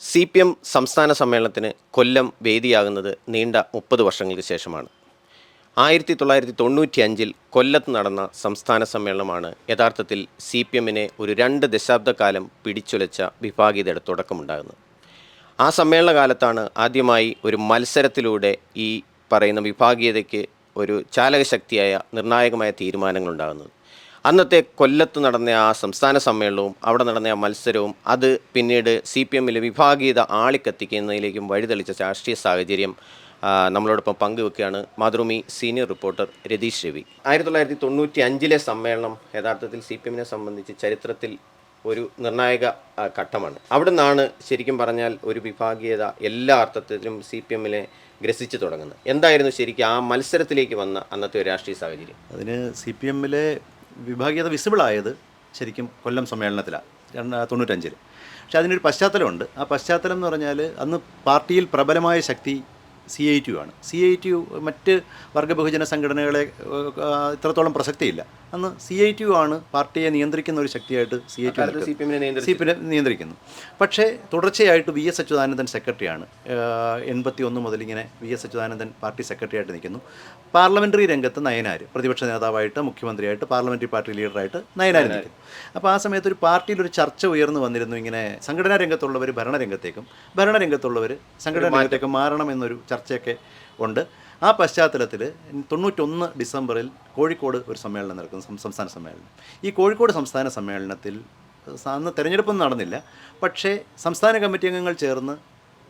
C P M സംസ്ഥാന സമ്മേളനത്തിന് കൊല്ലം വേദിയാകുന്നത് നീണ്ട മുപ്പത് വർഷങ്ങൾക്ക് ശേഷമാണ്. ആയിരത്തി തൊള്ളായിരത്തി തൊണ്ണൂറ്റി അഞ്ചിൽ കൊല്ലത്ത് നടന്ന സംസ്ഥാന സമ്മേളനമാണ് യഥാർത്ഥത്തിൽ സി പി എമ്മിനെ ഒരു രണ്ട് ദശാബ്ദക്കാലം പിടിച്ചുലച്ച വിഭാഗീയതയുടെ തുടക്കമുണ്ടാകുന്നത്. ആ സമ്മേളന കാലത്താണ് ആദ്യമായി ഒരു മത്സരത്തിലൂടെ ഈ പറയുന്ന വിഭാഗീയതയ്ക്ക് ഒരു ചാലകശക്തിയായ നിർണായകമായ തീരുമാനങ്ങളുണ്ടാകുന്നത്. അന്നത്തെ കൊല്ലത്ത് നടന്ന ആ സംസ്ഥാന സമ്മേളനവും അവിടെ നടന്ന ആ മത്സരവും അത് പിന്നീട് സി പി എമ്മിലെ വിഭാഗീയത ആളിക്കത്തിക്കുന്നതിലേക്കും വഴിതെളിച്ച രാഷ്ട്രീയ സാഹചര്യം നമ്മളോടൊപ്പം പങ്കുവെക്കുകയാണ് മാതൃഭൂമി സീനിയർ റിപ്പോർട്ടർ രതീഷ് രവി. ആയിരത്തി തൊള്ളായിരത്തി തൊണ്ണൂറ്റി അഞ്ചിലെ സമ്മേളനം യഥാർത്ഥത്തിൽ സി പി എമ്മിനെ സംബന്ധിച്ച് ചരിത്രത്തിൽ ഒരു നിർണായക ഘട്ടമാണ്. അവിടെ നിന്നാണ് ശരിക്കും പറഞ്ഞാൽ ഒരു വിഭാഗീയത എല്ലാ അർത്ഥത്തിലും സി പി എമ്മിനെ ഗ്രസിച്ചു തുടങ്ങുന്നത്. എന്തായിരുന്നു ശരിക്കും ആ മത്സരത്തിലേക്ക് വന്ന അന്നത്തെ ഒരു രാഷ്ട്രീയ സാഹചര്യം? അതിന് സി പി എമ്മിലെ വിഭാഗീയത വിസിബിളായത് ശരിക്കും കൊല്ലം സമ്മേളനത്തിലാണ് രണ്ട് തൊണ്ണൂറ്റഞ്ചിൽ പക്ഷേ അതിനൊരു പശ്ചാത്തലമുണ്ട്. ആ പശ്ചാത്തലം എന്ന് പറഞ്ഞാൽ അന്ന് പാർട്ടിയിൽ പ്രബലമായ ശക്തി സി ഐ ടി യു ആണ്. സി ഐ ടി യു മറ്റ് വർഗ ബഹുജന സംഘടനകളെ ഇത്രത്തോളം പ്രസക്തിയില്ല. അന്ന് സി ഐ ടി യു ആണ് പാർട്ടിയെ നിയന്ത്രിക്കുന്ന ഒരു ശക്തിയായിട്ട് C I T C P എമ്മിനെ സി പി നിയന്ത്രിക്കുന്നു. പക്ഷേ തുടർച്ചയായിട്ട് വി എസ് അച്യുതാനന്ദൻ സെക്രട്ടറിയാണ്. എൺപത്തി ഒന്ന് മുതൽ ഇങ്ങനെ V S Achuthanandan party secretary ആയിട്ട് നിൽക്കുന്നു. പാർലമെന്ററി രംഗത്ത് നയനാർ പ്രതിപക്ഷ നേതാവായിട്ട് മുഖ്യമന്ത്രിയായിട്ട് പാർലമെന്ററി പാർട്ടി ലീഡറായിട്ട് നയനാർ നിൽക്കുന്നു. അപ്പോൾ ആ സമയത്ത് ഒരു പാർട്ടിയിൽ ഒരു ചർച്ച ഉയർന്നു വന്നിരുന്നു ഇങ്ങനെ സംഘടനാ രംഗത്തുള്ളവർ ഭരണരംഗത്തേക്കും ഭരണരംഗത്തുള്ളവർ സംഘടനാ രംഗത്തേക്കും മാറണം എന്നൊരു ചർച്ചയൊക്കെ ഉണ്ട്. ആ പശ്ചാത്തലത്തിൽ തൊണ്ണൂറ്റൊന്ന് ഡിസംബറിൽ കോഴിക്കോട് ഒരു സമ്മേളനം നടക്കുന്നു സംസ്ഥാന സമ്മേളനം. ഈ കോഴിക്കോട് സംസ്ഥാന സമ്മേളനത്തിൽ അന്ന് തെരഞ്ഞെടുപ്പൊന്നും നടന്നില്ല. പക്ഷേ സംസ്ഥാന കമ്മിറ്റി അംഗങ്ങൾ ചേർന്ന്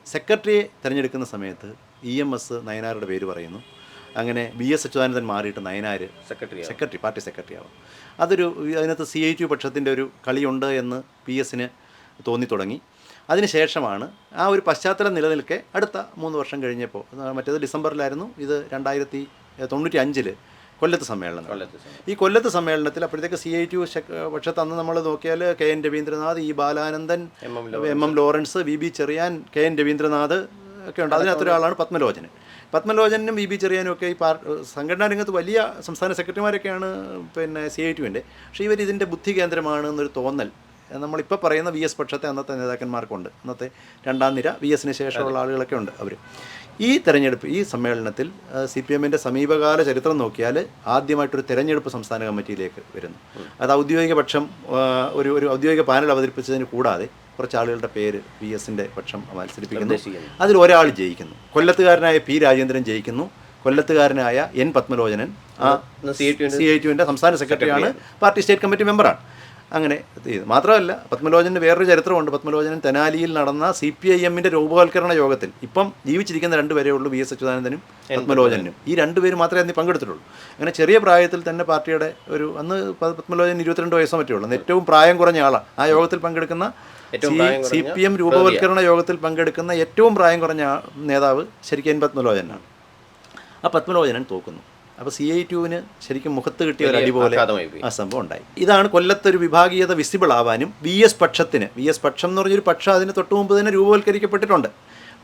സെക്രട്ടറിയെ തിരഞ്ഞെടുക്കുന്ന സമയത്ത് ഇ എം എസ് നയനാരുടെ പേര് പറയുന്നു. അങ്ങനെ ബി എസ് അച്യുതാനന്ദൻ മാറിയിട്ട് Nayanar secretary secretary party secretary ആവും. അതൊരു അതിനകത്ത് സി ഐ ടി പക്ഷത്തിന്റെ ഒരു കളിയുണ്ട് എന്ന് പി എസിന് തോന്നി തുടങ്ങി അതിനുശേഷമാണ് ആ ഒരു പശ്ചാത്തലം നിലനിൽക്കെ അടുത്ത മൂന്ന് വർഷം കഴിഞ്ഞപ്പോൾ മറ്റേത് ഡിസംബറിലായിരുന്നു ഇത് രണ്ടായിരത്തി തൊണ്ണൂറ്റി അഞ്ചിൽ കൊല്ലത്ത് സമ്മേളനം. ഈ കൊല്ലത്ത് സമ്മേളനത്തിൽ അപ്പോഴത്തേക്ക് സി ഐ ടി പക്ഷത്ത് അന്ന് നമ്മൾ നോക്കിയാൽ K N Raveendranath E Balanandan M M Lawrence. V B Cherian K N Raveendranath ഒക്കെ ഉണ്ട്. അതിനകത്തൊരാളാണ് പത്മലോചനൻ. പത്മലോചനും വി ബി ചെറിയാനും ഒക്കെ ഈ പാർ സംഘടനാ രംഗത്ത് വലിയ സംസ്ഥാന സെക്രട്ടറിമാരൊക്കെയാണ് പിന്നെ സി ഐ ടിന്റെ പക്ഷേ ഇവർ ഇതിന്റെ ബുദ്ധി കേന്ദ്രമാണ് എന്നൊരു തോന്നൽ നമ്മളിപ്പോൾ പറയുന്ന വി എസ് പക്ഷത്തെ അന്നത്തെ നേതാക്കന്മാർക്കുണ്ട്. അന്നത്തെ രണ്ടാം നിര വി എസിന് ശേഷമുള്ള ആളുകളൊക്കെ ഉണ്ട് അവർ ഈ തെരഞ്ഞെടുപ്പ് ഈ സമ്മേളനത്തിൽ സി പി എമ്മിന്റെ സമീപകാല ചരിത്രം നോക്കിയാൽ ആദ്യമായിട്ടൊരു തെരഞ്ഞെടുപ്പ് സംസ്ഥാന കമ്മിറ്റിയിലേക്ക് വരുന്നു. അത് ഔദ്യോഗിക പക്ഷം ഒരു ഒരു ഔദ്യോഗിക പാനൽ അവതരിപ്പിച്ചതിന് കൂടാതെ കുറച്ച് ആളുകളുടെ പേര് വി എസിന്റെ പക്ഷം മത്സരിപ്പിക്കുന്നു. അതിൽ ഒരാൾ ജയിക്കുന്നു. കൊല്ലത്തുകാരനായ പി രാജേന്ദ്രൻ ജയിക്കുന്നു. കൊല്ലത്തുകാരനായ എൻ പത്മലോചനൻ ആ C I T C I ടുവിന്റെ സംസ്ഥാന സെക്രട്ടറിയാണ്. പാർട്ടി സ്റ്റേറ്റ് കമ്മിറ്റി മെമ്പറാണ്. അങ്ങനെ ചെയ്തു മാത്രമല്ല പത്മലോചന് വേറൊരു ചരിത്രമുണ്ട്. പത്മലോചനൻ തെനാലിയിൽ നടന്ന സി പി ഐ എമ്മിന്റെ രൂപവൽക്കരണ യോഗത്തിൽ. ഇപ്പം ജീവിച്ചിരിക്കുന്ന രണ്ടുപേരേ ഉള്ളൂ വി എസ് അച്യുതാനന്ദനും പത്മലോചനും ഈ രണ്ടുപേരും മാത്രമേ അന്ന് പങ്കെടുത്തിട്ടുള്ളൂ. അങ്ങനെ ചെറിയ പ്രായത്തിൽ തന്നെ പാർട്ടിയുടെ ഒരു അന്ന് പത്മലോചൻ ഇരുപത്തിരണ്ട് വയസ്സോ മറ്റേ ഉള്ളൂ. ഏറ്റവും പ്രായം കുറഞ്ഞ ആളാണ് ആ യോഗത്തിൽ പങ്കെടുക്കുന്ന സി പി എം രൂപവൽക്കരണ യോഗത്തിൽ പങ്കെടുക്കുന്ന ഏറ്റവും പ്രായം കുറഞ്ഞ നേതാവ് ശരിക്കും പത്മലോചനാണ്. ആ പത്മലോചനൻ തോക്കുന്നു. അപ്പോൾ സി ഐ ടുവിന് ശരിക്കും മുഖത്ത് കിട്ടിയ ഒരു അടി പോലെ ആ സംഭവം ഉണ്ടായി. ഇതാണ് കൊല്ലത്തൊരു വിഭാഗീയത വിസിബിൾ ആവാനും വി എസ് പക്ഷത്തിന് വി എസ് പക്ഷം എന്ന് പറഞ്ഞൊരു പക്ഷം അതിന് തൊട്ട് മുമ്പ് തന്നെ രൂപവൽക്കരിക്കപ്പെട്ടിട്ടുണ്ട്.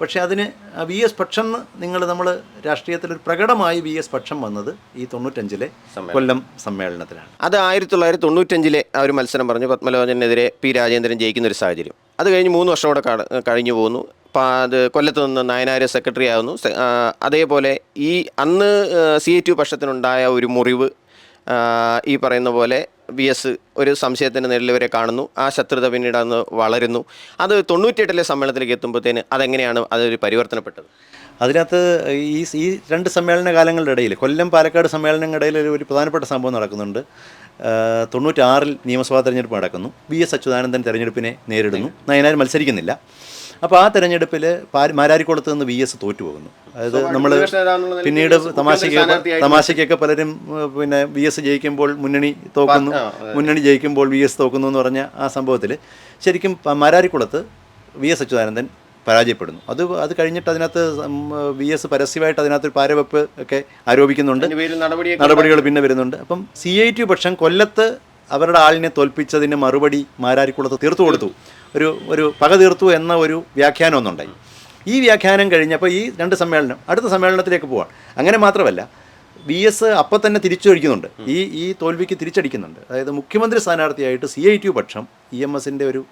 പക്ഷേ അതിന് വി എസ് പക്ഷം നിങ്ങൾ നമ്മൾ രാഷ്ട്രീയത്തിൽ ഒരു പ്രകടമായി വി എസ് പക്ഷം വന്നത് ഈ തൊണ്ണൂറ്റഞ്ചിലെ കൊല്ലം സമ്മേളനത്തിലാണ്. അത് ആയിരത്തി തൊള്ളായിരത്തി തൊണ്ണൂറ്റഞ്ചിലെ ആ ഒരു മത്സരം പറഞ്ഞു പത്മലോചനെതിരെ പി രാജേന്ദ്രൻ ജയിക്കുന്ന ഒരു സാഹചര്യം. അത് കഴിഞ്ഞ് മൂന്ന് വർഷം കൂടെ കഴിഞ്ഞു പോകുന്നു അത് കൊല്ലത്ത് നിന്ന് നയനാര് സെക്രട്ടറി ആകുന്നു അതേപോലെ ഈ അന്ന് സി എ ടു പക്ഷത്തിനുണ്ടായ ഒരു മുറിവ് ഈ പറയുന്ന പോലെ വി എസ് ഒരു സംശയത്തിന്റെ നിഴലിൽ വരെ കാണുന്നു. ആ ശത്രുത പിന്നീട് അന്ന് വളരുന്നു. അത് തൊണ്ണൂറ്റിയെട്ടിലെ സമ്മേളനത്തിലേക്ക് എത്തുമ്പോഴത്തേന് അതെങ്ങനെയാണ് അതൊരു പരിവർത്തനപ്പെട്ടത്? അതിനകത്ത് ഈ ഈ രണ്ട് സമ്മേളന കാലങ്ങളുടെ ഇടയിൽ കൊല്ലം പാലക്കാട് സമ്മേളനങ്ങളുടെ ഇടയിൽ ഒരു പ്രധാനപ്പെട്ട സംഭവം നടക്കുന്നുണ്ട്. തൊണ്ണൂറ്റാറിൽ നിയമസഭാ തെരഞ്ഞെടുപ്പ് നടക്കുന്നു. വി എസ് അച്യുതാനന്ദൻ തെരഞ്ഞെടുപ്പിനെ നേരിടുന്നു. നയനാർ മത്സരിക്കുന്നില്ല. അപ്പോൾ ആ തെരഞ്ഞെടുപ്പിൽ മാരാരിക്കുളത്ത് നിന്ന് വി എസ് തോറ്റുപോകുന്നു. അതായത് നമ്മൾ പിന്നീട് തമാശയ്ക്ക് തമാശയ്ക്കൊക്കെ പലരും പിന്നെ വി എസ് ജയിക്കുമ്പോൾ മുന്നണി തോക്കുന്നു. മുന്നണി ജയിക്കുമ്പോൾ വി എസ് തോക്കുന്നു എന്ന് പറഞ്ഞ ആ സംഭവത്തിൽ ശരിക്കും മാരാരിക്കുളത്ത് വി എസ് അച്യുതാനന്ദൻ പരാജയപ്പെടുന്നു. അത് അത് കഴിഞ്ഞിട്ട് അതിനകത്ത് വി എസ് പരസ്യമായിട്ട് അതിനകത്ത് ഒരു പാരവെപ്പ് ഒക്കെ ആരോപിക്കുന്നുണ്ട്. നടപടികൾ പിന്നെ വരുന്നുണ്ട്. അപ്പം സി ഐ ടി പക്ഷം കൊല്ലത്ത് അവരുടെ ആളിനെ തോൽപ്പിച്ചതിന് മറുപടി മാരാരിക്കുളത്ത് തീർത്തു കൊടുത്തു. ഒരു ഒരു പക തീർത്തു എന്ന ഒരു വ്യാഖ്യാനം ഒന്നുണ്ടായി. ഈ വ്യാഖ്യാനം കഴിഞ്ഞപ്പോൾ ഈ രണ്ട് സമ്മേളനം അടുത്ത സമ്മേളനത്തിലേക്ക് പോവാം. അങ്ങനെ മാത്രമല്ല വി എസ് അപ്പം തന്നെ തിരിച്ചടിക്കുന്നുണ്ട് ഈ ഈ തോൽവിക്ക് തിരിച്ചടിക്കുന്നുണ്ട്. അതായത് മുഖ്യമന്ത്രി സ്ഥാനാർത്ഥിയായിട്ട് സി ഐ ടി പക്ഷം ഇ എം എസിന്റെ ഒരു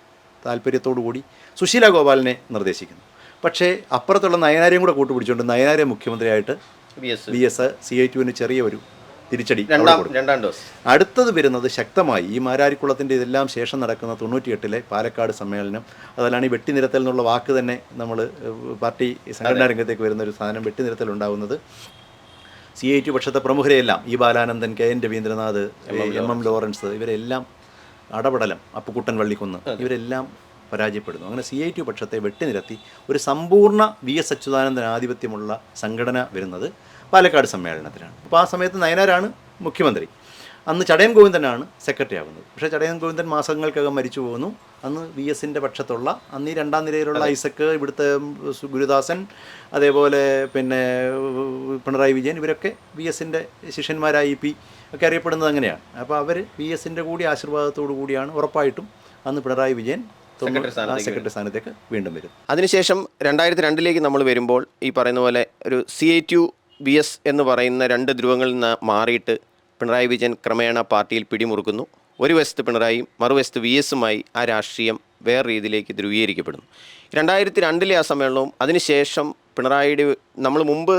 താല്പര്യത്തോടു കൂടി സുശീല ഗോപാലിനെ നിർദ്ദേശിക്കുന്നു. പക്ഷേ അപ്പുറത്തുള്ള നയനാരെയും കൂടെ കൂട്ടുപിടിച്ചുകൊണ്ട് നയനാരെ മുഖ്യമന്ത്രിയായിട്ട് വി എസ്. സി ഐ ടുവിന് ചെറിയ ഒരു തിരിച്ചടി രണ്ടാം ഡോസ്. അടുത്തത് വരുന്നത് ശക്തമായി ഈ മാരാരിക്കുളത്തിന്റെ ഇതെല്ലാം ശേഷം നടക്കുന്ന തൊണ്ണൂറ്റിയെട്ടിലെ പാലക്കാട് സമ്മേളനം. അതല്ലാണ് ഈ വെട്ടിനിരത്തൽ എന്നുള്ള വാക്ക് തന്നെ നമ്മൾ പാർട്ടി സംഘടനാ രംഗത്തേക്ക് വരുന്ന ഒരു സാധനം വെട്ടിനിരത്തൽ ഉണ്ടാകുന്നത് സി ഐ ടി പക്ഷത്തെ പ്രമുഖരെയെല്ലാം ഈ Balanandan K N Raveendranath M M Lawrence. ഇവരെല്ലാം അടപടലം അപ്പുക്കുട്ടൻ വള്ളിക്കുന്ന് ഇവരെല്ലാം പരാജയപ്പെടുന്നു. അങ്ങനെ സി ഐ ടി പക്ഷത്തെ വെട്ടിനിരത്തി ഒരു സമ്പൂർണ വി എസ് അച്യുതാനന്ദൻ ആധിപത്യമുള്ള സംഘടന വരുന്നത്. പാലക്കാട് സമ്മേളനത്തിലാണ് അപ്പോൾ ആ സമയത്ത് നയനാരാണ് മുഖ്യമന്ത്രി. അന്ന് ചടയൻ ഗോവിന്ദനാണ് സെക്രട്ടറി ആകുന്നത് പക്ഷേ ചടയൻ ഗോവിന്ദൻ മാസങ്ങൾക്കകം മരിച്ചു പോകുന്നു. അന്ന് വി എസിന്റെ പക്ഷത്തുള്ള അന്ന് ഈ രണ്ടാം നിരയിലുള്ള ഐസക്ക് ഇവിടുത്തെ ഗുരുദാസൻ അതേപോലെ പിന്നെ പിണറായി വിജയൻ ഇവരൊക്കെ വി എസിന്റെ ശിഷ്യന്മാരായി പി ഒക്കെ അറിയപ്പെടുന്നത് അങ്ങനെയാണ്. അപ്പോൾ അവർ വി എസിന്റെ കൂടി ആശീർവാദത്തോടു കൂടിയാണ് ഉറപ്പായിട്ടും അന്ന് പിണറായി വിജയൻ സെക്രട്ടറി സ്ഥാനത്തേക്ക് വീണ്ടും വരും. അതിനുശേഷം രണ്ടായിരത്തി രണ്ടിലേക്ക് നമ്മൾ വരുമ്പോൾ ഈ പറയുന്ന പോലെ ഒരു സി ഐ ടു ബി എസ് എന്ന് പറയുന്ന രണ്ട് ധ്രുവങ്ങളിൽ നിന്ന് മാറിയിട്ട് പിണറായി വിജയൻ ക്രമേണ പാർട്ടിയിൽ പിടിമുറുക്കുന്നു. ഒരു വശത്ത് പിണറായിയും മറുവശത്ത് വി എസുമായി ആ രാഷ്ട്രീയം വേറെ രീതിയിലേക്ക് ധ്രുവീകരിക്കപ്പെടുന്നു. രണ്ടായിരത്തി രണ്ടിലെ ആ സമ്മേളനവും അതിനുശേഷം പിണറായിയുടെ നമ്മൾ മുമ്പ്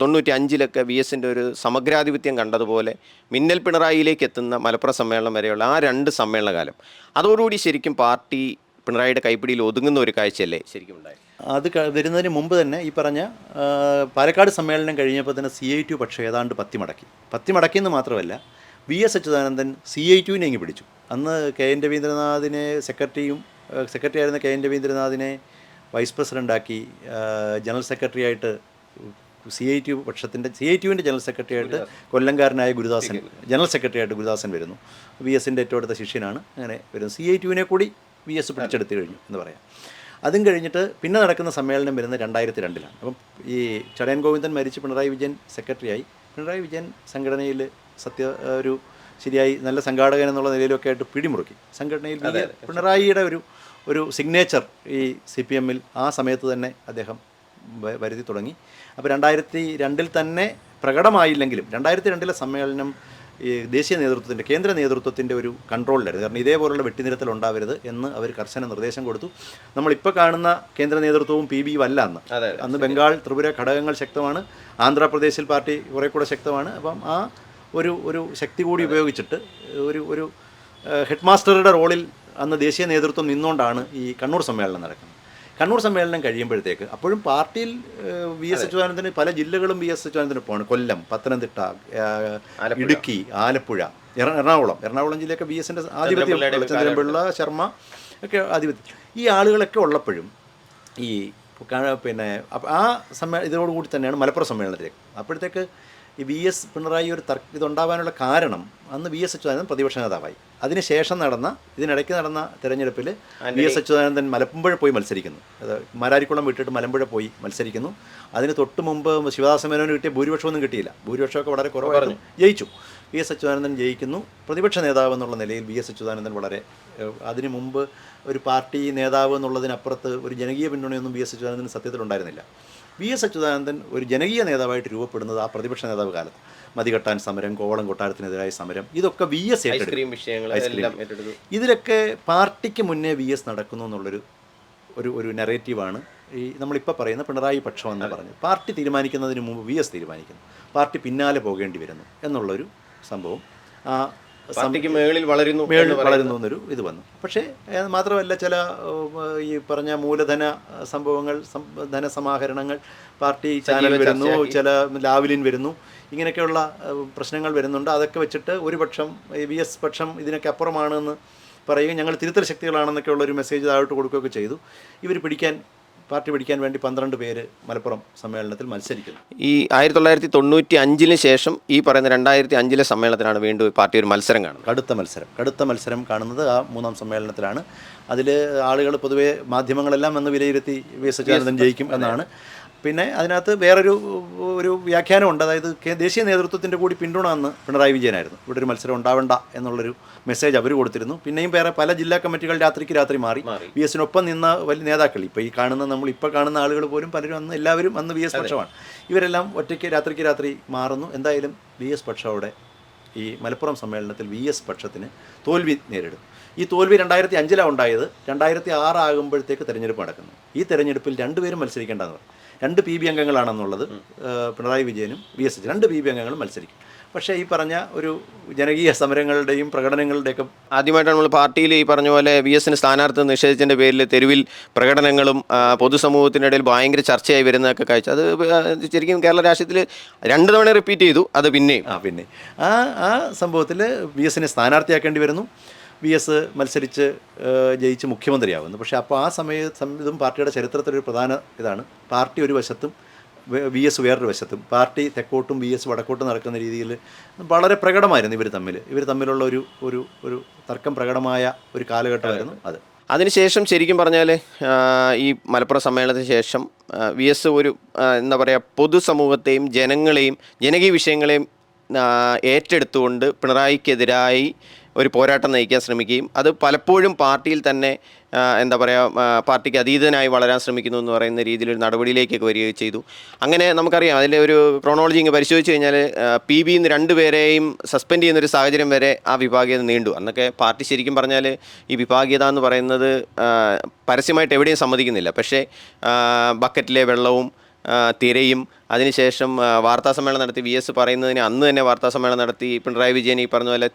തൊണ്ണൂറ്റി അഞ്ചിലൊക്കെ വി എസിന്റെ ഒരു സമഗ്രാധിപത്യം കണ്ടതുപോലെ മിന്നൽ പിണറായിയിലേക്ക് എത്തുന്ന മലപ്പുറം സമ്മേളനം വരെയുള്ള ആ രണ്ട് സമ്മേളനകാലം. അതോടുകൂടി ശരിക്കും പാർട്ടി പിണറായിയുടെ കൈപ്പിടിയിൽ ഒതുങ്ങുന്ന ഒരു കാഴ്ചയല്ലേ ശരിക്കും അത് വരുന്നതിന് മുമ്പ് തന്നെ ഈ പറഞ്ഞ പാലക്കാട് സമ്മേളനം കഴിഞ്ഞപ്പോൾ തന്നെ സി ഐ ടു പക്ഷേ ഏതാണ്ട് പത്തി മടക്കി പത്തി മടക്കിയെന്ന് മാത്രമല്ല V S Achuthanandan C I ടുവിനെ ഇങ്ങ് പിടിച്ചു. അന്ന് കെ എൻ രവീന്ദ്രനാഥിനെ സെക്രട്ടറിയും സെക്രട്ടറി ആയിരുന്ന കെ എൻ രവീന്ദ്രനാഥിനെ വൈസ് പ്രസിഡന്റാക്കി ജനറൽ സെക്രട്ടറി ആയിട്ട് സി ഐ ടി പക്ഷത്തിന്റെ സി ഐ ടിയുവിന്റെ ജനറൽ സെക്രട്ടറി ആയിട്ട് കൊല്ലംകാരനായ ഗുരുദാസൻ ജനറൽ സെക്രട്ടറി ആയിട്ട് ഗുരുദാസൻ വരുന്നു. വി എസിന്റെ ഏറ്റവും അടുത്ത ശിഷ്യനാണ്. അങ്ങനെ വരുന്നു. സി ഐ ടിയുവിനെ കൂടി വി എസ് പിടിച്ചെടുത്ത് കഴിഞ്ഞു എന്ന് പറയാം. അതും കഴിഞ്ഞിട്ട് പിന്നെ നടക്കുന്ന സമ്മേളനം വരുന്ന രണ്ടായിരത്തി രണ്ടിലാണ്. അപ്പം ഈ ചടയൻ ഗോവിന്ദൻ മരിച്ച് പിണറായി വിജയൻ സെക്രട്ടറിയായി. പിണറായി വിജയൻ സംഘടനയിൽ സത്യ ഒരു ശരിയായി നല്ല സംഘാടകൻ എന്നുള്ള നിലയിലൊക്കെ ആയിട്ട് പിടിമുറുക്കി. സംഘടനയിൽ പിണറായിയുടെ ഒരു ഒരു സിഗ്നേച്ചർ ഈ സി പി എമ്മിൽ ആ സമയത്ത് തന്നെ അദ്ദേഹം വരുത്തി തുടങ്ങി. അപ്പോൾ രണ്ടായിരത്തി രണ്ടിൽ തന്നെ പ്രകടമായില്ലെങ്കിലും രണ്ടായിരത്തി രണ്ടിലെ സമ്മേളനം ഈ ദേശീയ നേതൃത്വത്തിന്റെ കേന്ദ്ര നേതൃത്വത്തിന്റെ ഒരു കൺട്രോളിലായിരുന്നു. കാരണം ഇതേപോലുള്ള വെട്ടിനിരത്തൽ ഉണ്ടാവരുത് എന്ന് അവർ കർശന നിർദ്ദേശം കൊടുത്തു. നമ്മളിപ്പോൾ കാണുന്ന കേന്ദ്ര നേതൃത്വവും പി ബിയും അല്ല അന്ന്. അന്ന് ബംഗാൾ ത്രിപുര ഘടകങ്ങൾ ശക്തമാണ്. ആന്ധ്രാപ്രദേശിൽ പാർട്ടി കുറേ കൂടെ ശക്തമാണ്. അപ്പം ആ ഒരു ഒരു ശക്തി കൂടി ഉപയോഗിച്ചിട്ട് ഒരു ഒരു ഹെഡ് മാസ്റ്ററുടെ റോളിൽ അന്ന് ദേശീയ നേതൃത്വം നിന്നുകൊണ്ടാണ് ഈ കണ്ണൂർ സമ്മേളനം നടക്കുന്നത്. കണ്ണൂർ സമ്മേളനം കഴിയുമ്പോഴത്തേക്ക് അപ്പോഴും പാർട്ടിയിൽ വി എസ് അച്യുതാനന്ദന് പല ജില്ലകളും വി എസ് അച്യുതാനന്ദനൊപ്പമാണ് കൊല്ലം പത്തനംതിട്ട. ഇടുക്കി ആലപ്പുഴ എറണാകുളം. എറണാകുളം ജില്ലയൊക്കെ വി എസിന്റെ ആധിപത്യം ചന്ദ്രൻപിള്ള ശർമ്മ ഒക്കെ ആധിപത്യം. ഈ ആളുകളൊക്കെ ഉള്ളപ്പോഴും ഈ പിന്നെ ആ സമ്മേ ഇതോടുകൂടി തന്നെയാണ് മലപ്പുറം സമ്മേളനത്തിലേക്ക്. അപ്പോഴത്തേക്ക് ഈ വി എസ് പിണറായി ഒരു തർക്ക ഇതുണ്ടാവാനുള്ള കാരണം അന്ന് വി എസ് അച്യുതാനന്ദൻ പ്രതിപക്ഷ നേതാവായി. അതിനുശേഷം നടന്ന ഇതിനിടയ്ക്ക് നടന്ന തെരഞ്ഞെടുപ്പിൽ വി എസ് അച്യുതാനന്ദൻ മലമ്പുഴ പോയി മത്സരിക്കുന്നു. അത് മാരാരിക്കുളം വിട്ടിട്ട് മലമ്പുഴ പോയി മത്സരിക്കുന്നു. അതിന് തൊട്ട് മുമ്പ് ശിവദാസ മേനോന് കിട്ടിയ ഭൂരിപക്ഷമൊന്നും കിട്ടിയില്ല. ഭൂരിപക്ഷമൊക്കെ വളരെ കുറവായിരുന്നു. ജയിച്ചു. വി എസ് അച്യുതാനന്ദൻ ജയിക്കുന്നു. പ്രതിപക്ഷ നേതാവ് എന്നുള്ള നിലയിൽ വി എസ് അച്യുതാനന്ദൻ വളരെ അതിനു മുമ്പ് ഒരു പാർട്ടി നേതാവ് എന്നുള്ളതിനപ്പുറത്ത് ഒരു ജനകീയ പിന്തുണയൊന്നും വി എസ് അച്യുതാനന്ദൻ സത്യത്തിലുണ്ടായിരുന്നില്ല. വി എസ് അച്യുതാനന്ദൻ ഒരു ജനകീയ നേതാവായിട്ട് രൂപപ്പെടുന്നത് ആ പ്രതിപക്ഷ നേതാവ് കാലത്ത്. മതികെട്ടാൻ സമരം കോവളം കൊട്ടാരത്തിനെതിരായ സമരം ഇതൊക്കെ വി എസ് ഇതിലൊക്കെ പാർട്ടിക്ക് മുന്നേ വി എസ് നടക്കുന്നു എന്നുള്ളൊരു ഒരു ഒരു നെറേറ്റീവാണ് ഈ നമ്മളിപ്പോൾ പറയുന്ന പിണറായി പക്ഷം എന്ന് പറഞ്ഞു. പാർട്ടി തീരുമാനിക്കുന്നതിന് മുമ്പ് വി എസ് തീരുമാനിക്കുന്നു. പാർട്ടി പിന്നാലെ പോകേണ്ടി വരുന്നു എന്നുള്ളൊരു സംഭവം. പാർട്ടിക്ക് മേളിൽ വളരുന്നു മേളിൽ വളരുന്നു എന്നൊരു ഇത് വന്നു. പക്ഷേ അത് മാത്രമല്ല ചില ഈ പറഞ്ഞ മൂലധന സംഭവങ്ങൾ ധനസമാഹരണങ്ങൾ പാർട്ടി ചാനൽ വരുന്നു ചില ലാവലിൻ വരുന്നു ഇങ്ങനെയൊക്കെയുള്ള പ്രശ്നങ്ങൾ വരുന്നുണ്ട്. അതൊക്കെ വെച്ചിട്ട് ഒരു പക്ഷം വി എസ് പക്ഷം ഇതിനൊക്കെ അപ്പുറമാണെന്ന് പറയുകയും ഞങ്ങൾ തിരുത്തൽ ശക്തികളാണെന്നൊക്കെ ഉള്ള ഒരു മെസ്സേജ് താഴോട്ട് കൊടുക്കുകയൊക്കെ ചെയ്തു. ഇവർ പിടിക്കാൻ പാർട്ടി പിടിക്കാൻ വേണ്ടി പന്ത്രണ്ട് പേര് മലപ്പുറം സമ്മേളനത്തിൽ മത്സരിക്കുന്നു. ഈ ആയിരത്തി തൊള്ളായിരത്തി തൊണ്ണൂറ്റി അഞ്ചിന് ശേഷം ഈ പറയുന്ന രണ്ടായിരത്തി അഞ്ചിലെ സമ്മേളനത്തിലാണ് വീണ്ടും പാർട്ടി ഒരു മത്സരം കാണുന്നത്. കടുത്ത മത്സരം. കടുത്ത മത്സരം കാണുന്നത് ആ മൂന്നാം സമ്മേളനത്തിലാണ്. അതിൽ ആളുകൾ പൊതുവേ മാധ്യമങ്ങളെല്ലാം എന്ന് വിലയിരുത്തി വി എസ് അച്യുതാനന്ദൻ ജയിക്കും എന്നാണ്. പിന്നെ അതിനകത്ത് വേറൊരു ഒരു വ്യാഖ്യാനമുണ്ട്. അതായത് ദേശീയ നേതൃത്വത്തിന്റെ കൂടി പിന്തുണ അന്ന് പിണറായി വിജയനായിരുന്നു. ഇവിടെ ഒരു മത്സരം ഉണ്ടാവണ്ട എന്നുള്ളൊരു മെസ്സേജ് അവർ കൊടുത്തിരുന്നു. പിന്നെയും വേറെ പല ജില്ലാ കമ്മിറ്റികൾ രാത്രിക്ക് രാത്രി മാറി. മാറി. വി എസിനൊപ്പം നിന്ന വലിയ നേതാക്കൾ. ഇപ്പോൾ ഈ കാണുന്ന നമ്മൾ ഇപ്പോൾ കാണുന്ന ആളുകൾ പോലും പലരും അന്ന് എല്ലാവരും അന്ന് വി എസ് പക്ഷമാണ്. ഇവരെല്ലാം ഒറ്റയ്ക്ക് രാത്രിക്ക് രാത്രി മാറുന്നു. എന്തായാലും വി എസ് പക്ഷം അവിടെ ഈ മലപ്പുറം സമ്മേളനത്തിൽ വി എസ് പക്ഷത്തിന് തോൽവി നേരിടും ഈ തോൽവി രണ്ടായിരത്തി അഞ്ചിലാണ് ഉണ്ടായത്. രണ്ടായിരത്തി ആറാകുമ്പോഴത്തേക്ക് തെരഞ്ഞെടുപ്പ് നടക്കുന്നു. ഈ തെരഞ്ഞെടുപ്പിൽ രണ്ടുപേരും മത്സരിക്കേണ്ടതെന്ന് പറഞ്ഞു രണ്ട് പി ബി അംഗങ്ങളാണെന്നുള്ളത് പിണറായി വിജയനും വി എസ് എച്ച് രണ്ട് പി ബി അംഗങ്ങളും മത്സരിക്കും. പക്ഷേ ഈ പറഞ്ഞ ഒരു ജനകീയ സമരങ്ങളുടെയും പ്രകടനങ്ങളുടെയൊക്കെ ആദ്യമായിട്ടാണ് നമ്മൾ പാർട്ടിയിൽ ഈ പറഞ്ഞ പോലെ വി എസിന് സ്ഥാനാർത്ഥി നിഷേധിച്ചതിന്റെ പേരിൽ തെരുവിൽ പ്രകടനങ്ങളും പൊതുസമൂഹത്തിനിടയിൽ ഭയങ്കര ചർച്ചയായി വരുന്നതൊക്കെ കാഴ്ച. അത് ശരിക്കും കേരള രാഷ്ട്രീയത്തിൽ രണ്ട് തവണ റിപ്പീറ്റ് ചെയ്തു അത് പിന്നെയും. ആ പിന്നെ ആ ആ സംഭവത്തിൽ വി എസിനെ സ്ഥാനാർത്ഥിയാക്കേണ്ടി വരുന്നു. വി എസ് മത്സരിച്ച് ജയിച്ച് മുഖ്യമന്ത്രിയാവുന്നു. പക്ഷേ അപ്പോൾ ആ സമയ സം- ഇതും പാർട്ടിയുടെ ചരിത്രത്തിലൊരു പ്രധാന ഇതാണ്. പാർട്ടി ഒരു വശത്തും വി എസ് വേറൊരു വശത്തും. പാർട്ടി തെക്കോട്ടും വി എസ് വടക്കോട്ടും നടക്കുന്ന രീതിയിൽ വളരെ പ്രകടമായിരുന്നു ഇവർ തമ്മിൽ ഇവർ തമ്മിലുള്ള ഒരു ഒരു ഒരു തർക്കം പ്രകടമായ ഒരു കാലഘട്ടമായിരുന്നു അത്. അതിനുശേഷം ശരിക്കും പറഞ്ഞാൽ ഈ മലപ്പുറം സമ്മേളനത്തിന് ശേഷം വി എസ് ഒരു എന്താ പറയുക പൊതുസമൂഹത്തെയും ജനങ്ങളെയും ജനകീയ വിഷയങ്ങളെയും ഏറ്റെടുത്തുകൊണ്ട് പിണറായിക്കെതിരായി ഒരു പോരാട്ടം നയിക്കാൻ ശ്രമിക്കുകയും അത് പലപ്പോഴും പാർട്ടിയിൽ തന്നെ എന്താ പറയുക പാർട്ടിക്ക് അതീതനായി വളരാൻ ശ്രമിക്കുന്നു എന്ന് പറയുന്ന രീതിയിൽ ഒരു നടപടിയിലേക്കൊക്കെ വരികയും ചെയ്തു. അങ്ങനെ നമുക്കറിയാം അതിന്റെ ഒരു ക്രോണോളജി ഇങ്ങ് പരിശോധിച്ച് കഴിഞ്ഞാൽ പി ബി നിന്ന് രണ്ടുപേരെയും സസ്പെൻഡ് ചെയ്യുന്ന ഒരു സാഹചര്യം വരെ ആ വിഭാഗീയത നീണ്ടു. അന്നൊക്കെ പാർട്ടി ശരിക്കും പറഞ്ഞാൽ ഈ വിഭാഗീയത എന്ന് പറയുന്നത് പരസ്യമായിട്ട് എവിടെയും സമ്മതിക്കുന്നില്ല. പക്ഷേ ബക്കറ്റിലെ വെള്ളവും തിരയും. അതിനുശേഷം വാർത്താസമ്മേളനം വാർത്താ സമ്മേളനം നടത്തി. വി എസ് പറയുന്നതിന് അന്ന് തന്നെ വാർത്താ സമ്മേളനം നടത്തി. പിണറായി വിജയൻ ഈ പറഞ്ഞ പോലെ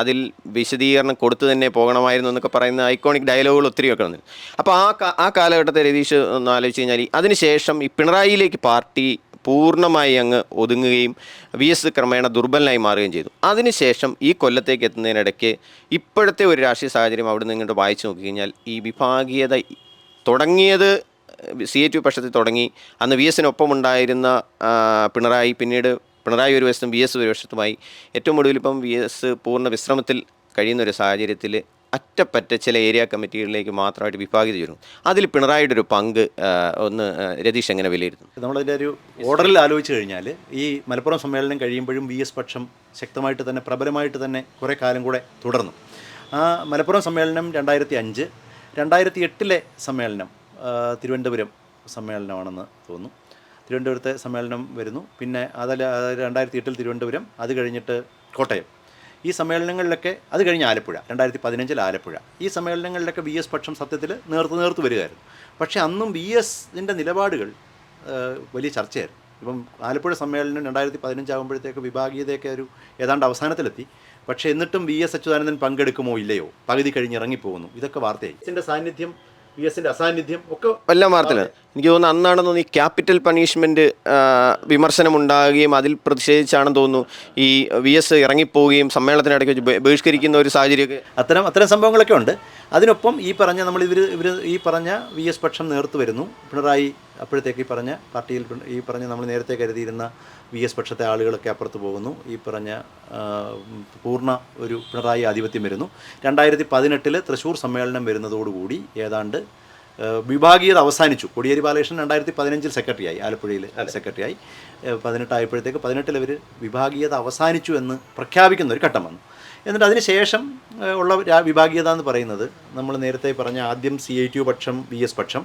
അതിൽ വിശദീകരണം കൊടുത്തു തന്നെ പോകണമായിരുന്നു എന്നൊക്കെ പറയുന്ന ഐക്കോണിക് ഡയലോഗുകൾ ഒത്തിരിയൊക്കെ വന്നു അപ്പോൾ ആ ആ കാലഘട്ടത്തെ രതീഷ് ഒന്ന് ആലോചിച്ച് കഴിഞ്ഞാൽ അതിനുശേഷം ഈ പിണറായിയിലേക്ക് പാർട്ടി പൂർണമായി അങ്ങ് ഒതുങ്ങുകയും വി എസ് ക്രമേണ ദുർബലനായി മാറുകയും ചെയ്തു. അതിനുശേഷം ഈ കൊല്ലത്തേക്ക് എത്തുന്നതിനിടയ്ക്ക് ഇപ്പോഴത്തെ ഒരു രാഷ്ട്രീയ സാഹചര്യം അവിടെ നിന്ന് ഇങ്ങോട്ട് വായിച്ചു നോക്കിക്കഴിഞ്ഞാൽ ഈ വിഭാഗീയത തുടങ്ങിയത് സി എ ടി പക്ഷത്തിൽ തുടങ്ങി. അന്ന് വി എസിനൊപ്പം ഉണ്ടായിരുന്ന പിണറായി പിന്നീട് പിണറായി ഒരു വശത്തും വി എസ് ഒരു വശത്തുമായി. ഏറ്റവും ഒടുവിൽ ഇപ്പം വി എസ് പൂർണ വിശ്രമത്തിൽ കഴിയുന്ന ഒരു സാഹചര്യത്തിൽ അറ്റപ്പറ്റ ചില ഏരിയ കമ്മിറ്റികളിലേക്ക് മാത്രമായിട്ട് വിഭാഗിത ചേരും. അതിൽ പിണറായിയുടെ ഒരു പങ്ക് ഒന്ന് രതീഷ് എങ്ങനെ വിലയിരുന്നു നമ്മളതിന്റെ ഒരു ഓർഡറിൽ ആലോചിച്ച് കഴിഞ്ഞാൽ ഈ മലപ്പുറം സമ്മേളനം കഴിയുമ്പോഴും വി എസ് പക്ഷം ശക്തമായിട്ട് തന്നെ പ്രബലമായിട്ട് തന്നെ കുറേ കാലം കൂടെ തുടർന്നു. ആ മലപ്പുറം സമ്മേളനം രണ്ടായിരത്തി അഞ്ച് രണ്ടായിരത്തി എട്ടിലെ സമ്മേളനം തിരുവനന്തപുരം സമ്മേളനമാണെന്ന് തോന്നുന്നു. തിരുവനന്തപുരത്തെ സമ്മേളനം വരുന്നു. പിന്നെ അതല്ല രണ്ടായിരത്തി എട്ടിൽ തിരുവനന്തപുരം അത് കഴിഞ്ഞിട്ട് കോട്ടയം. ഈ സമ്മേളനങ്ങളിലൊക്കെ അത് കഴിഞ്ഞ് ആലപ്പുഴ രണ്ടായിരത്തി പതിനഞ്ചിൽ ആലപ്പുഴ. ഈ സമ്മേളനങ്ങളിലൊക്കെ വി എസ് പക്ഷം സത്യത്തിൽ നേർത്ത് നേർത്ത് വരികയായിരുന്നു. പക്ഷേ അന്നും വി എസിന്റെ നിലപാടുകൾ വലിയ ചർച്ചയായിരുന്നു. ഇപ്പം ആലപ്പുഴ സമ്മേളനം രണ്ടായിരത്തി പതിനഞ്ചാകുമ്പോഴത്തേക്ക് വിഭാഗീയതയൊക്കെ ഒരു ഏതാണ്ട് അവസാനത്തിലെത്തി. പക്ഷേ എന്നിട്ടും വി എസ് അച്യുതാനന്ദൻ പങ്കെടുക്കുമോ ഇല്ലയോ? പകുതി കഴിഞ്ഞ് ഇറങ്ങിപ്പോകുന്നു ഇതൊക്കെ വാർത്തയായി. ഇതിന്റെ സാന്നിധ്യം വി എസിന്റെ അസാന്നിധ്യം ഒക്കെ എല്ലാം വാർത്തയിലാണ് എനിക്ക് തോന്നുന്നു അന്നാണെന്ന് തോന്നുന്നു ഈ ക്യാപിറ്റൽ പണിഷ്മെന്റ് വിമർശനം ഉണ്ടാകുകയും അതിൽ പ്രതിഷേധിച്ചാണെന്ന് തോന്നുന്നു ഈ വി എസ് ഇറങ്ങിപ്പോവുകയും സമ്മേളനത്തിനിടയ്ക്ക് വെച്ച് ബഹിഷ്കരിക്കുന്ന ഒരു സാഹചര്യമൊക്കെ അത്തരം അത്തരം സംഭവങ്ങളൊക്കെ ഉണ്ട്. അതിനൊപ്പം ഈ പറഞ്ഞ നമ്മൾ ഇവർ ഇവർ ഈ പറഞ്ഞ വി എസ് പക്ഷം നേർത്തു വരുന്നു. പിണറായി അപ്പോഴത്തേക്ക് ഈ പറഞ്ഞ പാർട്ടിയിൽ ഈ പറഞ്ഞ നമ്മൾ നേരത്തെ കരുതിയിരുന്ന വി എസ് പക്ഷത്തെ ആളുകളൊക്കെ അപ്പുറത്ത് പോകുന്നു. ഈ പറഞ്ഞ പൂർണ ഒരു പിണറായി ആധിപത്യം വരുന്നു. രണ്ടായിരത്തി പതിനെട്ടിൽ തൃശ്ശൂർ സമ്മേളനം വരുന്നതോടുകൂടി ഏതാണ്ട് വിഭാഗീയത അവസാനിച്ചു. കോടിയേരി ബാലകൃഷ്ണൻ രണ്ടായിരത്തി പതിനഞ്ചിൽ സെക്രട്ടറിയായി ആലപ്പുഴയിൽ സെക്രട്ടറിയായി. പതിനെട്ടായപ്പോഴത്തേക്ക് പതിനെട്ടിൽ അവർ വിഭാഗീയത അവസാനിച്ചു എന്ന് പ്രഖ്യാപിക്കുന്ന ഒരു ഘട്ടം വന്നു. എന്നിട്ട് അതിന് ശേഷം ഉള്ള വിഭാഗീയത എന്ന് പറയുന്നത് നമ്മൾ നേരത്തെ പറഞ്ഞ ആദ്യം സി ഐ ടി യു പക്ഷം വി എസ് പക്ഷം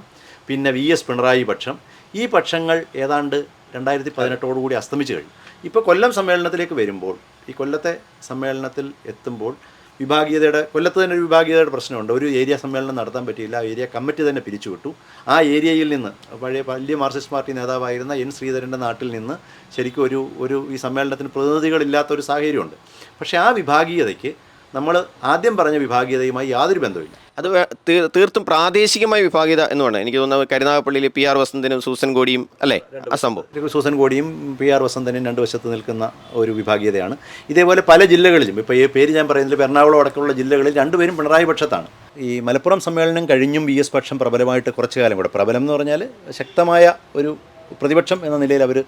പിന്നെ വി എസ് പിണറായി പക്ഷം. ഈ പക്ഷങ്ങൾ ഏതാണ്ട് രണ്ടായിരത്തി പതിനെട്ടോടുകൂടി അസ്തമിച്ചു കഴിഞ്ഞു. ഇപ്പോൾ കൊല്ലം സമ്മേളനത്തിലേക്ക് വരുമ്പോൾ ഈ കൊല്ലത്തെ സമ്മേളനത്തിൽ എത്തുമ്പോൾ വിഭാഗീയതയുടെ കൊല്ലത്ത് തന്നെ ഒരു വിഭാഗീയതയുടെ പ്രശ്നമുണ്ട്. ഒരു ഏരിയ സമ്മേളനം നടത്താൻ പറ്റിയില്ല. ആ ഏരിയ കമ്മിറ്റി തന്നെ പിരിച്ചുവിട്ടു. ആ ഏരിയയിൽ നിന്ന് പഴയ വലിയ മാർക്സിസ്റ്റ് പാർട്ടി നേതാവായിരുന്ന എൻ ശ്രീധരന്റെ നാട്ടിൽ നിന്ന് ശരിക്കും ഒരു ഒരു ഈ സമ്മേളനത്തിന് പ്രതിനിധികളില്ലാത്ത ഒരു സാഹചര്യമുണ്ട്. പക്ഷേ ആ വിഭാഗീയതയ്ക്ക് നമ്മൾ ആദ്യം പറഞ്ഞ വിഭാഗീയതയുമായി യാതൊരു ബന്ധവുമില്ല. അത് തീർത്തും പ്രാദേശികമായ വിഭാഗീയത എന്ന് പറഞ്ഞാൽ എനിക്ക് തോന്നുന്നത് കരുനാഗപ്പള്ളിയിൽ പി ആർ വസന്തനും സൂസൻ കോടിയും അല്ലേ? ആ സംഭവം. സൂസൻ കോടിയും പി ആർ വസന്തനും രണ്ട് വശത്ത് നിൽക്കുന്ന ഒരു വിഭാഗീയതയാണ്. ഇതേപോലെ പല ജില്ലകളിലും ഇപ്പോൾ ഈ പേര് ഞാൻ പറയുന്നത് എറണാകുളം അടക്കമുള്ള ജില്ലകളിൽ രണ്ടുപേരും പിണറായി പക്ഷത്താണ്. ഈ മലപ്പുറം സമ്മേളനം കഴിഞ്ഞും വി എസ് പക്ഷം പ്രബലമായിട്ട് കുറച്ചു കാലം കൂടെ. പ്രബലം എന്ന് പറഞ്ഞാൽ ശക്തമായ ഒരു പ്രതിപക്ഷം എന്ന നിലയിൽ അവർ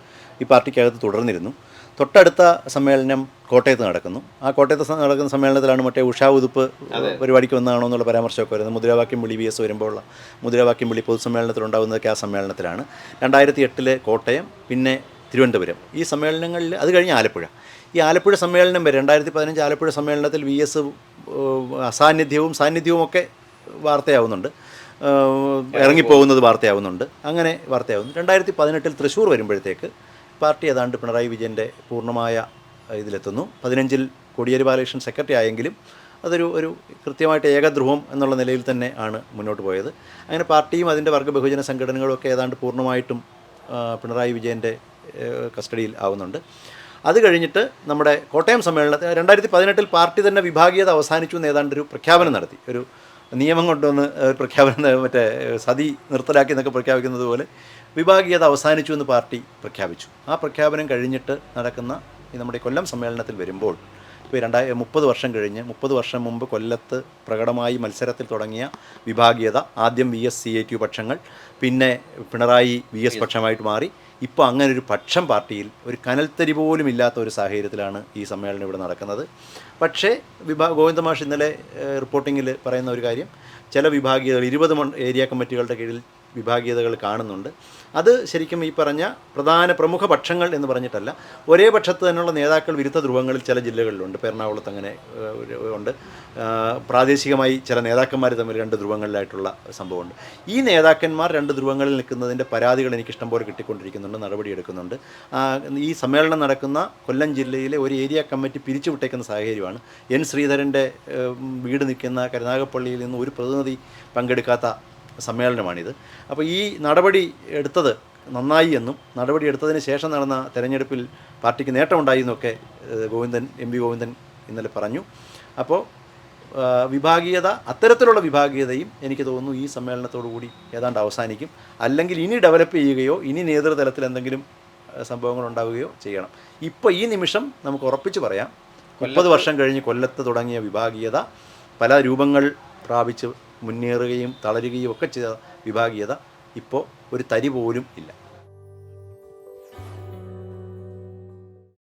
ഈ പാർട്ടിക്കകത്ത് തുടർന്നിരുന്നു. തൊട്ടടുത്ത സമ്മേളനം കോട്ടയത്ത് നടക്കുന്നു. ആ കോട്ടയത്ത് നടക്കുന്ന സമ്മേളനത്തിലാണ് മറ്റേ ഉഷാ ഉതുപ്പ് പരിപാടിക്ക് വന്നതാണോ എന്നുള്ള പരാമർശമൊക്കെ വരുന്നത്. മുദ്രാവാക്യം വിളി വി എസ് വരുമ്പോഴുള്ള മുദ്രാവാക്യം വിളി പൊതുസമ്മേളനത്തിൽ ഉണ്ടാകുന്നതൊക്കെ ആ സമ്മേളനത്തിലാണ്. രണ്ടായിരത്തി എട്ടിലെ കോട്ടയം പിന്നെ തിരുവനന്തപുരം. ഈ സമ്മേളനങ്ങളിൽ അത് കഴിഞ്ഞ് ആലപ്പുഴ. ഈ ആലപ്പുഴ സമ്മേളനം വരെ രണ്ടായിരത്തി പതിനഞ്ച് ആലപ്പുഴ സമ്മേളനത്തിൽ വി എസ് അസാന്നിധ്യവും സാന്നിധ്യവും ഒക്കെ വാർത്തയാവുന്നുണ്ട് ഇറങ്ങിപ്പോകുന്നത് വാർത്തയാവുന്നുണ്ട്. അങ്ങനെ വാർത്തയാവുന്നു. രണ്ടായിരത്തി പതിനെട്ടിൽ തൃശ്ശൂർ വരുമ്പോഴത്തേക്ക് പാർട്ടി ഏതാണ്ട് പിണറായി വിജയന്റെ പൂർണമായ ഇതിലെത്തുന്നു. പതിനഞ്ചിൽ കോടിയേരി ബാലകൃഷ്ണൻ സെക്രട്ടറി ആയെങ്കിലും അതൊരു ഒരു കൃത്യമായിട്ട് ഏകധ്രുവം എന്നുള്ള നിലയിൽ തന്നെ ആണ് മുന്നോട്ട് പോയത്. അങ്ങനെ പാർട്ടിയും അതിന്റെ വർഗ ബഹുജന സംഘടനകളും ഒക്കെ ഏതാണ്ട് പൂർണമായിട്ടും പിണറായി വിജയന്റെ കസ്റ്റഡിയിൽ ആവുന്നുണ്ട്. അത് കഴിഞ്ഞിട്ട് നമ്മുടെ കോട്ടയം സമ്മേളനത്തിൽ രണ്ടായിരത്തി പതിനെട്ടിൽ പാർട്ടി തന്നെ വിഭാഗീയത അവസാനിച്ചു എന്ന് ഏതാണ്ട് ഒരു പ്രഖ്യാപനം നടത്തി. ഒരു നിയമം കൊണ്ടുവന്ന് പ്രഖ്യാപനം മറ്റേ സതി നിർത്തലാക്കി എന്നൊക്കെ പ്രഖ്യാപിക്കുന്നത് പോലെ വിഭാഗീയത അവസാനിച്ചു എന്ന് പാർട്ടി പ്രഖ്യാപിച്ചു. ആ പ്രഖ്യാപനം കഴിഞ്ഞിട്ട് നടക്കുന്ന ഈ നമ്മുടെ കൊല്ലം സമ്മേളനത്തിൽ വരുമ്പോൾ ഇപ്പോൾ രണ്ടായിരം മുപ്പത് വർഷം കഴിഞ്ഞ് മുപ്പത് വർഷം മുമ്പ് കൊല്ലത്ത് പ്രകടമായി മത്സരത്തിൽ തുടങ്ങിയ വിഭാഗീയത ആദ്യം V S C A T പക്ഷങ്ങൾ പിന്നെ പിണറായി വി എസ്. പക്ഷമായിട്ട് മാറി ഇപ്പോൾ അങ്ങനെ ഒരു പക്ഷം പാർട്ടിയിൽ ഒരു കനൽത്തരി പോലും ഇല്ലാത്ത ഒരു സാഹചര്യത്തിലാണ് ഈ സമ്മേളനം ഇവിടെ നടക്കുന്നത്. പക്ഷേ വിഭാ ഗോവിന്ദമാഷ് ഇന്നലെ റിപ്പോർട്ടിങ്ങിൽ പറയുന്ന ഒരു കാര്യം ചില വിഭാഗീയതകൾ ഇരുപത് ഏരിയ കമ്മിറ്റികളുടെ കീഴിൽ വിഭാഗീയതകൾ കാണുന്നുണ്ട്. അത് ശരിക്കും ഈ പറഞ്ഞ പ്രധാന പ്രമുഖ പക്ഷങ്ങൾ എന്ന് പറഞ്ഞിട്ടല്ല ഒരേ പക്ഷത്ത് തന്നെയുള്ള നേതാക്കൾ വിരുദ്ധ ധ്രുവങ്ങളിൽ ചില ജില്ലകളിലുണ്ട്. ഇപ്പോൾ എറണാകുളത്ത് അങ്ങനെ ഉണ്ട്. പ്രാദേശികമായി ചില നേതാക്കന്മാർ തമ്മിൽ രണ്ട് ധ്രുവങ്ങളിലായിട്ടുള്ള സംഭവമുണ്ട്. ഈ നേതാക്കന്മാർ രണ്ട് ധ്രുവങ്ങളിൽ നിൽക്കുന്നതിന്റെ പരാതികൾ എനിക്ക് ഇഷ്ടംപോലെ കിട്ടിക്കൊണ്ടിരിക്കുന്നുണ്ട് നടപടിയെടുക്കുന്നുണ്ട്. ഈ സമ്മേളനം നടക്കുന്ന കൊല്ലം ജില്ലയിലെ ഒരു ഏരിയ കമ്മിറ്റി പിരിച്ചുവിട്ടേക്കുന്ന സാഹചര്യമാണ്. എൻ ശ്രീധരന്റെ വീട് നിൽക്കുന്ന കരുനാഗപ്പള്ളിയിൽ നിന്ന് ഒരു പ്രതിനിധി പങ്കെടുക്കാത്ത സമ്മേളനമാണിത്. അപ്പോൾ ഈ നടപടി എടുത്തത് നന്നായി എന്നും നടപടി എടുത്തതിന് ശേഷം നടന്ന തെരഞ്ഞെടുപ്പിൽ പാർട്ടിക്ക് നേട്ടമുണ്ടായി എന്നൊക്കെ ഗോവിന്ദൻ എം വി ഗോവിന്ദൻ ഇന്നലെ പറഞ്ഞു. അപ്പോൾ വിഭാഗീയത അത്തരത്തിലുള്ള വിഭാഗീയതയും എനിക്ക് തോന്നുന്നു ഈ സമ്മേളനത്തോടു കൂടി ഏതാണ്ട് അവസാനിക്കും. അല്ലെങ്കിൽ ഇനി ഡെവലപ്പ് ചെയ്യുകയോ ഇനി നേതൃതലത്തിൽ എന്തെങ്കിലും സംഭവങ്ങൾ ഉണ്ടാവുകയോ ചെയ്യണം. ഇപ്പോൾ ഈ നിമിഷം നമുക്ക് ഉറപ്പിച്ച് പറയാം. മുപ്പത് വർഷം കഴിഞ്ഞ് കൊല്ലത്ത് തുടങ്ങിയ വിഭാഗീയത പല രൂപങ്ങൾ പ്രാപിച്ച് മുന്നേറുകയും തളരുകയും ഒക്കെ ചെയ്ത വിഭാഗീയത ഇപ്പോൾ ഒരു തരി പോലും ഇല്ല.